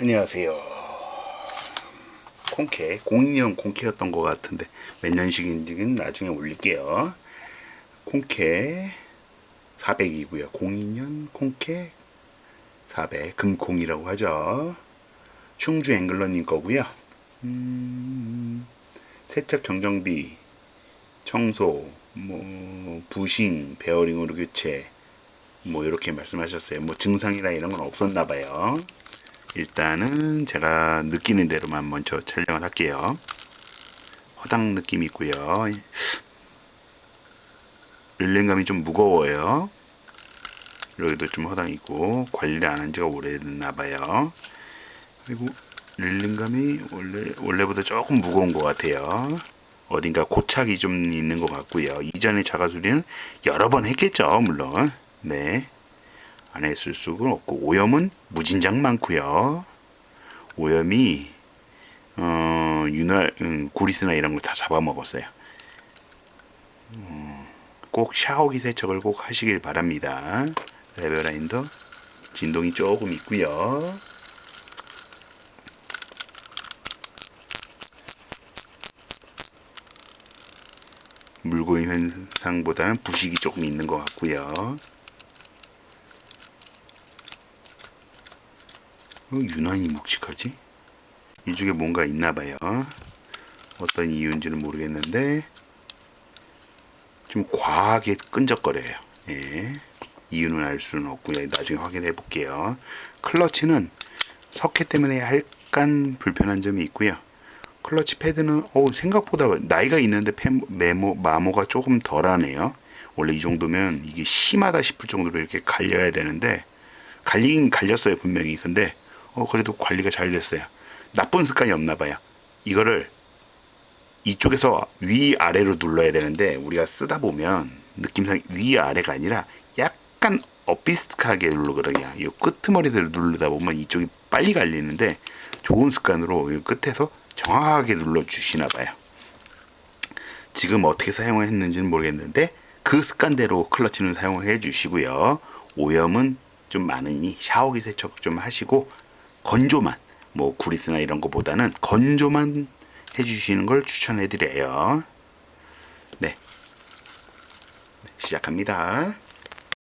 안녕하세요. 콩캐, 02년 콩캐였던 것 같은데 몇 년식인지는 나중에 올릴게요. 콩캐 400이고요. 02년 콩캐 400, 금콩이라고 하죠. 충주 앵글러님 거고요. 음, 세척 정정비, 청소, 뭐 부싱, 베어링으로 교체, 뭐 이렇게 말씀하셨어요. 뭐 증상이나 이런 건 없었나 봐요. 일단은 제가 느끼는 대로만 먼저 촬영을 할게요. 허당 느낌이 있고요. 릴링감이 좀 무거워요. 여기도 좀 허당이 있고 관리를 안 한 지가 오래됐나 봐요. 그리고 릴링감이 원래 원래보다 조금 무거운 것 같아요. 어딘가 고착이 좀 있는 것 같고요. 이전에 자가 수리는 여러 번 했겠죠, 물론. 네. 안 했을 수가 없고 오염은 무진장 많고요. 오염이 어, 윤활, 음, 구리스나 이런 걸 다 잡아먹었어요. 음, 꼭 샤워기 세척을 꼭 하시길 바랍니다. 레벨라인더 진동이 조금 있고요. 물고인 현상보다는 부식이 조금 있는 것 같고요. 유난히 묵직하지? 이쪽에 뭔가 있나 봐요. 어떤 이유인지는 모르겠는데 좀 과하게 끈적거려요. 예. 이유는 알 수는 없고요. 나중에 확인해 볼게요. 클러치는 석회 때문에 약간 불편한 점이 있고요. 클러치 패드는 어 생각보다 나이가 있는데 펜, 메모 마모가 조금 덜하네요. 원래 이 정도면 이게 심하다 싶을 정도로 이렇게 갈려야 되는데 갈리긴 갈렸어요 분명히. 근데 어 그래도 관리가 잘 됐어요. 나쁜 습관이 없나 봐요. 이거를 이쪽에서 위 아래로 눌러야 되는데 우리가 쓰다 보면 느낌상 위 아래가 아니라 약간 엇비슷하게 누르거든요. 이 끄트머리들을 누르다 보면 이쪽이 빨리 갈리는데 좋은 습관으로 이 끝에서 정확하게 눌러 주시나 봐요. 지금 어떻게 사용을 했는지는 모르겠는데 그 습관대로 클러치는 사용을 해 주시고요. 오염은 좀 많으니 샤워기 세척 좀 하시고 건조만 뭐 구리스나 이런 거보다는 건조만 해주시는 걸 추천해 드려요. 네. 시작합니다.